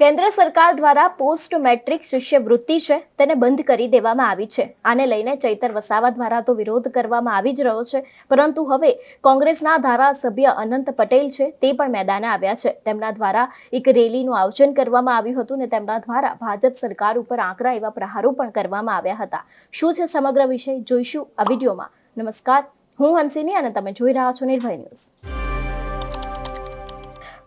કેન્દ્ર સરકાર દ્વારા પોસ્ટ મેટ્રિક શિષ્યવૃત્તિ છે, તેને બંધ કરી દેવામાં આવી છે. આને લઈને ચૈતર વસાવા દ્વારા તો વિરોધ કરવામાં આવી જ રહ્યો છે. પરંતુ હવે કોંગ્રેસના ધારાસભ્ય અનંત પટેલ છે, તે પણ મેદાને આવ્યા છે. તેમના દ્વારા એક રેલીનું આયોજન કરવામાં આવ્યું હતું ને તેમના દ્વારા ભાજપ સરકાર ઉપર આકરા એવા પ્રહારો પણ કરવામાં આવ્યા હતા. શું છે સમગ્ર વિષય? જોઈશું આ વિડીયોમાં. નમસ્કાર. હું હંસિની અને તમે જોઈ રહ્યા છો નિર્ભય ન્યૂઝ.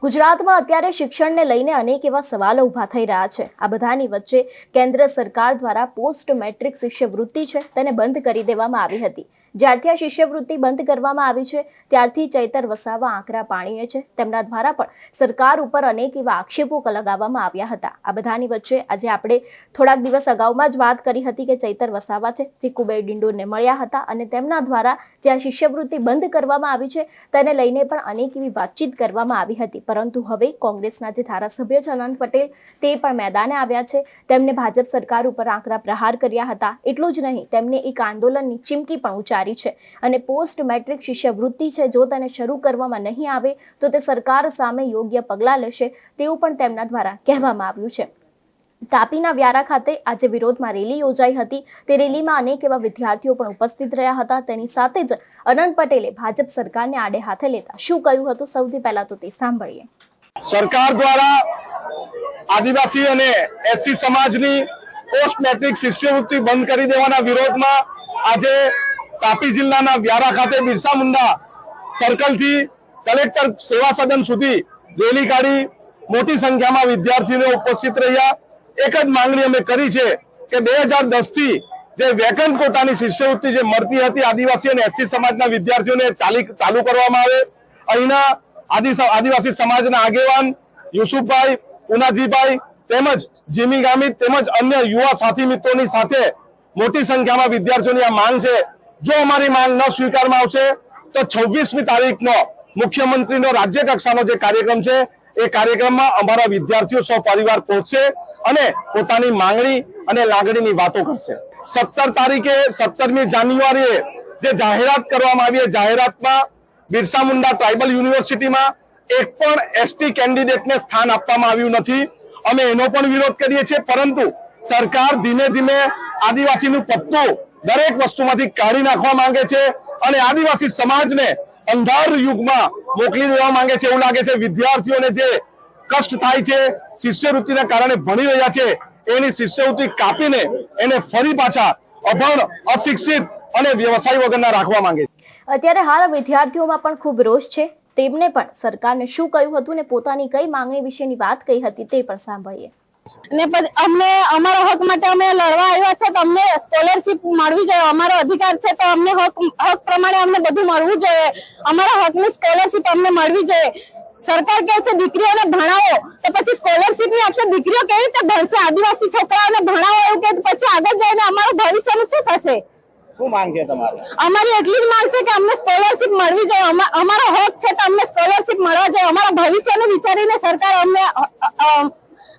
ગુજરાતમાં અત્યારે શિક્ષણને લઈને અનેક એવા સવાલો ઊભા થઈ રહ્યા છે. આ બધાની વચ્ચે કેન્દ્ર સરકાર દ્વારા પોસ્ટ મેટ્રિક શિષ્યવૃત્તિ છે, તેને બંધ કરી દેવામાં આવી હતી. જ્યારથી આ શિષ્યવૃત્તિ બંધ કરવામાં આવી છે, ત્યારથી ચૈતર વસાવા આંકરા પાણીએ છે. તેમના દ્વારા પણ સરકાર ઉપર અનેક એવા આક્ષેપો લગાવવામાં આવ્યા હતા. આ બધાની વચ્ચે આજે આપણે થોડાક દિવસ અગાઉમાં જ વાત કરી હતી કે ચૈતર વસાવા છે, જે કુબેર ડિંડોરને મળ્યા હતા અને તેમના દ્વારા જે આ શિષ્યવૃત્તિ બંધ કરવામાં આવી છે, તેને લઈને પણ અનેક એવી વાતચીત કરવામાં આવી હતી. પરંતુ હવે કોંગ્રેસના જે ધારાસભ્ય છે અનંત પટેલ, તે પણ મેદાને આવ્યા છે. તેમને ભાજપ સરકાર ઉપર આંકડા પ્રહાર કર્યા હતા. એટલું જ નહીં, તેમને એક આંદોલનની ચીમકી પણ ઉચ્ચારી છે. અને પોસ્ટ મેટ્રિક શિષ્યવૃત્તિ છે, જો તેને શરૂ કરવામાં નહીં આવે, તો તે સરકાર સામે યોગ્ય પગલાં લેશે, તેવું પણ તેમના દ્વારા કહેવામાં આવ્યું છે. તાપીના વ્યારા ખાતે આજે વિરોધમાં રેલી યોજાઈ હતી. તે રેલીમાં અનેક એવા વિદ્યાર્થીઓ પણ ઉપસ્થિત રહ્યા હતા. તેની સાથે જ અનંત પટેલે ભાજપ સરકારને આડે હાથે લેતા શું કહ્યું હતું? સૌથી પહેલા તો તે સાંભળીએ. સરકાર દ્વારા આદિવાસી અને એસસી સમાજની પોસ્ટ મેટ્રિક શિષ્યવૃત્તિ બંધ કરી દેવાના વિરોધમાં આજે તાપી જિલ્લાના વ્યારા ખાતે બિરસા મુંડા સર્કલથી કલેક્ટર સેવા સદન સુધી રેલી કાઢી મોટી સંખ્યામાં વિદ્યાર્થીઓ ઉપસ્થિત રહ્યા. એક જ માંગણી અમે કરી છે કે બે હજાર દસથી જે વેકન્ટ કોટાની શિષ્યવૃત્તિ જે મળતી હતી આદિવાસી અને એસસી સમાજના વિદ્યાર્થીઓને ચાલી, ચાલુ કરવામાં આવે. અહીંના આદિ- આદિવાસી સમાજના આગેવાન યુસુફભાઈ ઉનાજીભાઈ તેમજ જીમી ગામિત તેમજ અન્ય યુવા સાથી મિત્રોની સાથે મોટી સંખ્યામાં વિદ્યાર્થીઓની આ માંગ છે. જો અમારી માંગ ન સ્વીકારવામાં આવશે, તો છવ્વીસમી તારીખનો મુખ્યમંત્રીનો રાજ્ય કક્ષાનો જે કાર્યક્રમ છે, એ કાર્યક્રમમાં અમારા વિદ્યાર્થીઓ સૌ પરિવાર પહોંચશે અને પોતાની માંગણી અને લાગણીની વાતો કરશે. સત્તર તારીખે સત્તરમી જાન્યુઆરીએ જે જાહેરાત કરવામાં આવી જાહેરાતમાં બિરસા મુંડા ટ્રાઇબલ યુનિવર્સિટીમાં એક પણ એસટી કેન્ડિડેટને સ્થાન આપવામાં આવ્યું નથી. અમે એનો પણ વિરોધ કરીએ છીએ, પરંતુ સરકાર ધીમે ધીમે આદિવાસીનું પત્તું દરેક વસ્તુમાંથી કાઢી નાખવા માંગે છે અને આદિવાસી સમાજને અંધાર યુગમાં મોકલી દેવા માંગે છે. એવું લાગે છે વિદ્યાર્થીઓને જે કષ્ટ થાય છે, શિષ્યવૃત્તિના કારણે ભણી રહ્યા છે, એની શિષ્યવૃત્તિ કાપીને એને ફરી પાછા અભણ, અશિક્ષિત અને વ્યવસાય વગરના રાખવા માંગે છે. અત્યારે હાલ વિદ્યાર્થીઓમાં પણ ખૂબ રોષ છે. તેમને પણ સરકારને શું કહ્યું હતું ને પોતાની કઈ માંગણી વિશેની વાત કહી હતી તે પણ સાંભળીએ. ને પછી અમને અમારા હક માટે અમે લડવા આવ્યા છે તો અમને સ્કોલરશીપ મળવી જોઈએ અમારો અધિકાર છે તો અમને હક હક પ્રમાણે અમને બધું મળવું જોઈએ. અમારા હકની સ્કોલરશીપ અમને મળવી જોઈએ. સરકાર કહે છે દીકરીઓને ભણાવો. તો પછી સ્કોલરશીપની આપશે દીકરીઓ કેવી રીતે ભણશે? આદિવાસી છોકરાઓને ભણાવો એવું કે પછી આગળ જઈને અમારું ભવિષ્યનું શું થશે? શું માંગ છે તમારે? અમારી એટલી જ માંગ છે કે અમને સ્કોલરશિપ મળવી જોઈએ. અમા- અમારો હક છે તો અમને સ્કોલરશિપ મળવા જોઈએ. અમારા ભવિષ્યનું વિચારીને સરકાર અમને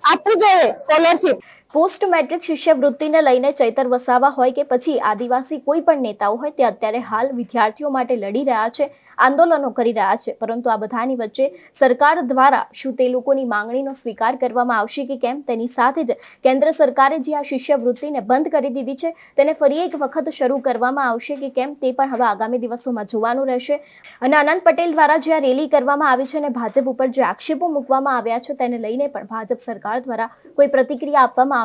આપવું જોઈએ સ્કોલરશિપ પોસ્ટ મેટ્રિક શિષ્યવૃત્તિને લઈને ચૈતર વસાવા હોય કે પછી આદિવાસી કોઈ પણ નેતાઓ હોય, તે અત્યારે હાલ વિદ્યાર્થીઓ માટે લડી રહ્યા છે, આંદોલનો કરી રહ્યા છે. પરંતુ આ બધાની વચ્ચે સરકાર દ્વારા શું તે લોકોની માંગણીનો સ્વીકાર કરવામાં આવશે કે કેમ? તેની સાથે જ કેન્દ્ર સરકારે જે આ શિષ્યવૃત્તિને બંધ કરી દીધી છે, તેને ફરી એક વખત શરૂ કરવામાં આવશે કે કેમ તે પણ હવે આગામી દિવસોમાં જોવાનું રહેશે. અને અનંત પટેલ દ્વારા જે આ રેલી કરવામાં આવી છે અને ભાજપ ઉપર જે આક્ષેપો મૂકવામાં આવ્યા છે, તેને લઈને પણ ભાજપ સરકાર દ્વારા કોઈ પ્રતિક્રિયા આપવામાં